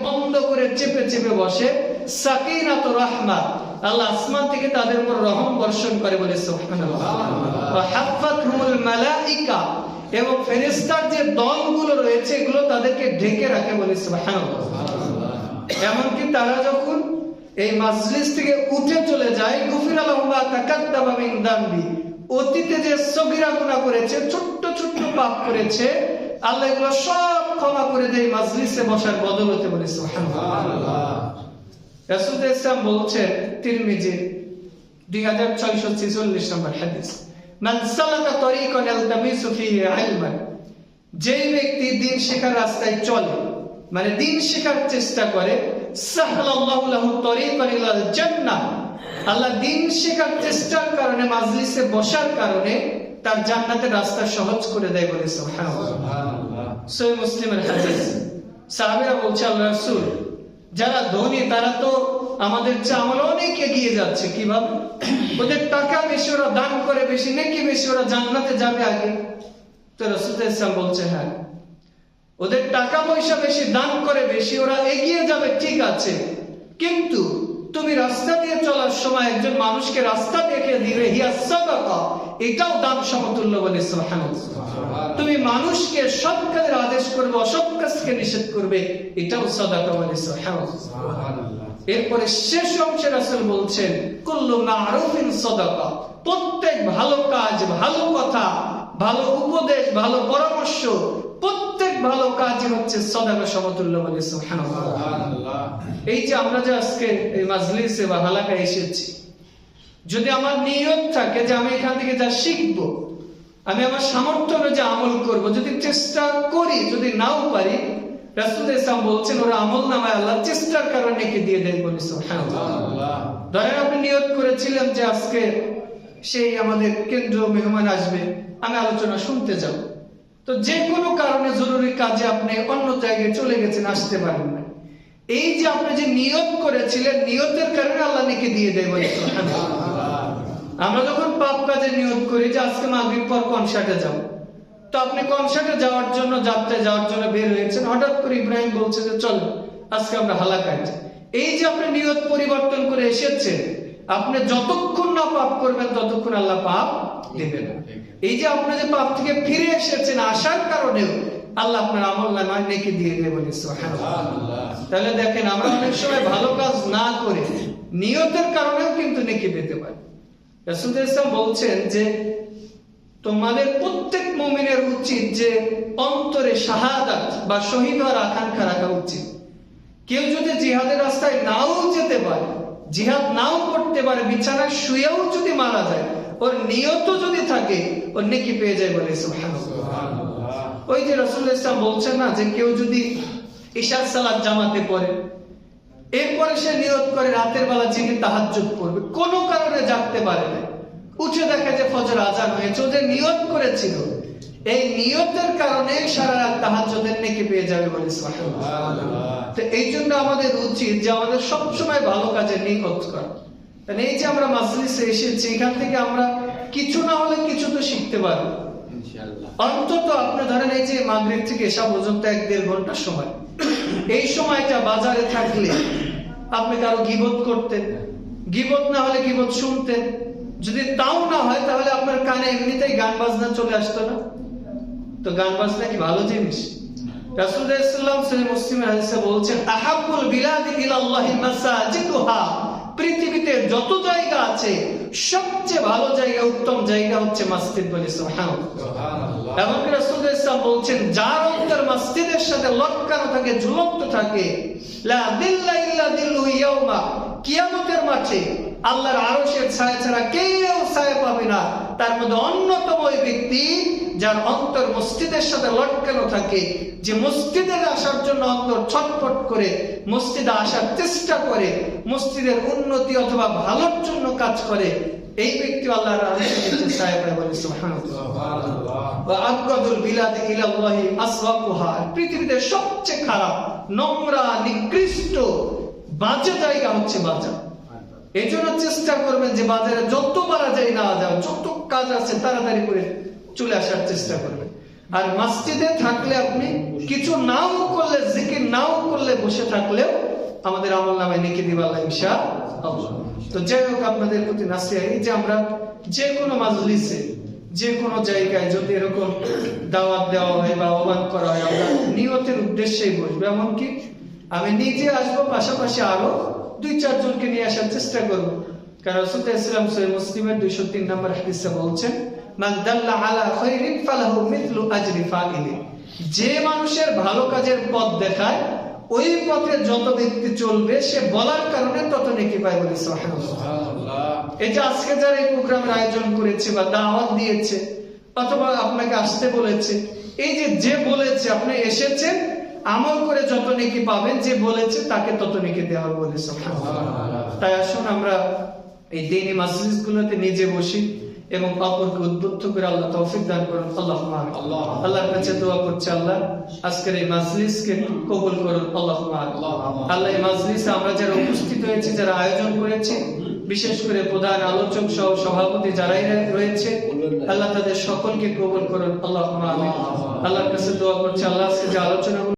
বন্ধ করে চেপে চেপে বসে সাকিনাত রাহমা আল্লাহ আসমান থেকে তাদের উপর রহম বর্ষণ করে বলে মালাইকা এবং যে দলগুলো রয়েছে এগুলো তাদেরকে ঢেকে রাখে বলে এমনকি তারা যখন এই মাজলিস থেকে উঠে চলে যায় গুফির তাকাদ্দামা মিন দামবি অতীতে যে সগিরা করেছে ছোট্ট ছোট্ট পাপ করেছে আল্লাহ এগুলো সব ক্ষমা করে দেয় মাজলিসে বসার বদলতে বলে রাসূল ইসলাম বলছেন তিরমিজি 2646 নম্বর হাদিস মান সালাকা তরিকান ইয়ালতামিসু ফিহি ইলমান যেই ব্যক্তি দিন শেখার রাস্তায় চলে মানে দিন শেখার চেষ্টা করে আল্লাহ দিন শেখার চেষ্টার কারণে মাজলিসে বসার কারণে তার জান্নাতের রাস্তা সহজ করে দেয় বলে সহি মুসলিমের হাদিস। সাহাবীরা বলছে আল্লাহ রাসূল যারা ধনী তারা তো আমাদের চেয়ে আমল অনেক এগিয়ে যাচ্ছে কীভাবে? ওদের টাকা বেশি ওরা দান করে বেশি নাকি বেশি ওরা জান্নাতে যাবে আগে। তো রাসূল ইসলাম বলছে হ্যাঁ ওদের টাকা পয়সা বেশি দান করে বেশি ওরা এগিয়ে যাবে ঠিক আছে। কিন্তু তুমি রাস্তা দিয়ে চলার সময় একজন মানুষকে রাস্তা দেখে দিবে হিয়া সাদাকা এটাও দান সমতুল্য বলে তুমি মানুষকে সৎ কাজের আদেশ করবে অসৎ কাজকে নিষেধ করবে এটাও সাদাকা বলে এরপরে শেষ অংশে রাসূল বলছেন কুল্লু মারুফিন সাদাকা প্রত্যেক ভালো কাজ ভালো কথা ভালো উপদেশ ভালো পরামর্শ প্রত্যেক ভালো কাজই হচ্ছে সদাকা সমতুল্য বলে এই যে আমরা যে আজকে এই মাজলিসে বা হালাকায় এসেছি যদি আমার নিয়ত থাকে যে আমি এখান থেকে যা শিখব আমি আমার সামর্থ্য অনুযায়ী আমল করব যদি চেষ্টা করি যদি নাও পারি রাসূল ইসলাম বলছেন ওরা আমল নামায় আল্লাহ চেষ্টার কারণে কি দিয়ে দেন বলি ধরেন আপনি নিয়ত করেছিলেন যে আজকে সেই আমাদের কেন্দ্র মেহমান আসবে আমি আলোচনা শুনতে যাব। তো যে কোনো কারণে জরুরি কাজে আপনি অন্য জায়গায় চলে গেছেন, আসতে পারেন না। এই যে আপনি যে নিয়ত করেছিলেন, নিয়তের কারণে আল্লাহ নাকি দিয়ে দেয় আমরা যখন পাপ কাজে নিয়ত করি যে আজকে মাগরিব পর কনসার্টে যাব, তো আপনি কনসার্টে যাওয়ার জন্য, যাত্রায় যাওয়ার জন্য বের হয়েছেন, হঠাৎ করে ইব্রাহিম বলছে যে, চলো, আজকে আমরা হালাকায় যাই। এই যে আপনি নিয়ত পরিবর্তন করে এসেছেন, আপনি যতক্ষণ না পাপ করবেন, ততক্ষণ আল্লাহ পাপ দেবেন। না। এই যে আপনি যে পাপ থেকে ফিরে এসেছেন আসার কারণেও আল্লাহ আপনার আমল নামায় নেকি দিয়ে দেবে বলে তাহলে দেখেন আমরা অনেক সময় ভালো কাজ না করে নিয়তের কারণেও কিন্তু নেকি পেতে পারি। ইসলাম বলছেন যে তোমাদের প্রত্যেক মুমিনের উচিত যে অন্তরে শাহাদাত বা শহীদ হওয়ার আকাঙ্ক্ষা রাখা উচিত। কেউ যদি জিহাদের রাস্তায় নাও যেতে পারে জিহাদ নাও করতে পারে বিছানায় শুয়েও যদি মারা যায় ওর নিয়ত যদি থাকে ওর নেকি পেয়ে যায় বলে ওই যে রাসূল ইসলাম বলছেন না যে কেউ যদি ঈশার সালাত জামাতে পড়ে এরপরে সে নিয়ত করে রাতের বেলা জেগে তাহাজ্জুদ পড়বে কোনো কারণে জাগতে পারে না। উঠে দেখে যে ফজর আজান হয়েছে ও যে নিয়ত করেছিল এই নিয়তের কারণে সারা রাত তাহাজ্জুদের নেকি পেয়ে যাবে বলে সুবহানাল্লাহ। তো এই জন্য আমাদের উচিত যে আমাদের সবসময় ভালো কাজে নিয়ত করা। কারণ এই যে আমরা মাজলিসে এসেছি এখান থেকে আমরা কিছু না হলে কিছু তো শিখতে পারব। অন্তত আপনি ধরেন এই যে মাগরিব থেকে এসা পর্যন্ত এক দেড় ঘণ্টা সময়। এই সময়টা বাজারে থাকলে আপনি কারও গিবত করতেন। গিবত না হলে গিবত শুনতেন। যদি তাও না হয় তাহলে আপনার কানে এমনিতেই গান বাজনা চলে আসতো না। তো গান বাজনা কি ভালো জিনিস? রাসূলুল্লাহ সাল্লাল্লাহু আলাইহি মুসলিমের হাদিসে বলছেন আহাব্বুল বিলাদি ইলাল্লাহি মাসাজিদুহা। পৃথিবীতে যত জায়গা আছে সবচেয়ে ভালো জায়গা উত্তম জায়গা হচ্ছে মসজিদ বলে এমনকি রাসূলুল্লাহ ইসলাম বলছেন যার অন্তর মসজিদের সাথে লটকানো থাকে ঝুলন্ত থাকে লা দিল্লা ইল্লা দিল্লু ইয়াউমা কিয়ামতের মাঠে আল্লাহর আরশের ছায়া ছাড়া কেউ ছায়া পাবে না। তার মধ্যে অন্যতম ওই ব্যক্তি যার অন্তর মসজিদের সাথে লটকানো থাকে যে মসজিদের আসার জন্য অন্তর ছটফট করে মসজিদে আসার চেষ্টা করে মসজিদের উন্নতি অথবা ভালোর জন্য কাজ করে এই ব্যক্তি আল্লাহর আরশের নিচে ছায়া পায় বলে সুবহানাল্লাহ। পৃথিবীতে সবচেয়ে খারাপ নোংরা নিকৃষ্ট বাজে জায়গা হচ্ছে বাজার এই জন্য চেষ্টা করবেন যে বাজারে যত পারা যায় না যাও, যত কাজ আছে তাড়াতাড়ি করে চলে আসার চেষ্টা করবেন। আর মসজিদে থাকলে আপনি কিছু নাও করলে, জিকির নাও করলে বসে থাকলেও আমাদের আমল নামে ইনশাআল্লাহ। তো যাই হোক, আপনাদের প্রতি যে আমরা যে কোনো মাজলিসে, যে কোনো জায়গায় যদি এরকম দাওয়াত দেওয়া হয় বা করা হয়, আমরা নিয়তের উদ্দেশ্যেই বসবো। এমনকি আমি নিজে আসব পাশাপাশি আরও দুই চারজনকে নিয়ে আসার চেষ্টা করব। কারণ রসুল ইসলাম সৈয় মুসলিমের দুইশো তিন নম্বর হাদিসে বলছেন মান দাল্লা আলা খাইরিন ফালাহু মিথলু আজরি ফাইলি যে মানুষের ভালো কাজের পথ দেখায় ওই পথে যত ব্যক্তি চলবে সে বলার কারণে তত নেকি পায় বলে এই যে আজকে যারা এই প্রোগ্রামের আয়োজন করেছে বা দাওয়াত দিয়েছে অথবা আপনাকে আসতে বলেছে এই যে যে বলেছে আপনি এসেছেন আমল করে যত নেকি পাবেন যে বলেছে তাকে তত নেকি দেওয়া হবে বলে তাই আসুন আমরা এই দিনী মাসজিদ গুলোতে নিজে বসি এবং অপরকে উদ্বুদ্ধ করে আল্লাহ তৌফিক দান করুন। আল্লাহ আল্লাহ। আল্লাহর কাছে দোয়া করছে আল্লাহ আজকের এই মাজলিসকে কবুল করুন। আল্লাহ আল্লাহ এই মাজলিসে আমরা যারা উপস্থিত হয়েছি যারা আয়োজন করেছে বিশেষ করে প্রধান আলোচক সহ সভাপতি যারাই রয়েছে আল্লাহ তাদের সকলকে কবুল করুন। আল্লাহ আল্লাহর কাছে দোয়া করছে। আল্লাহ আজকে যে আলোচনা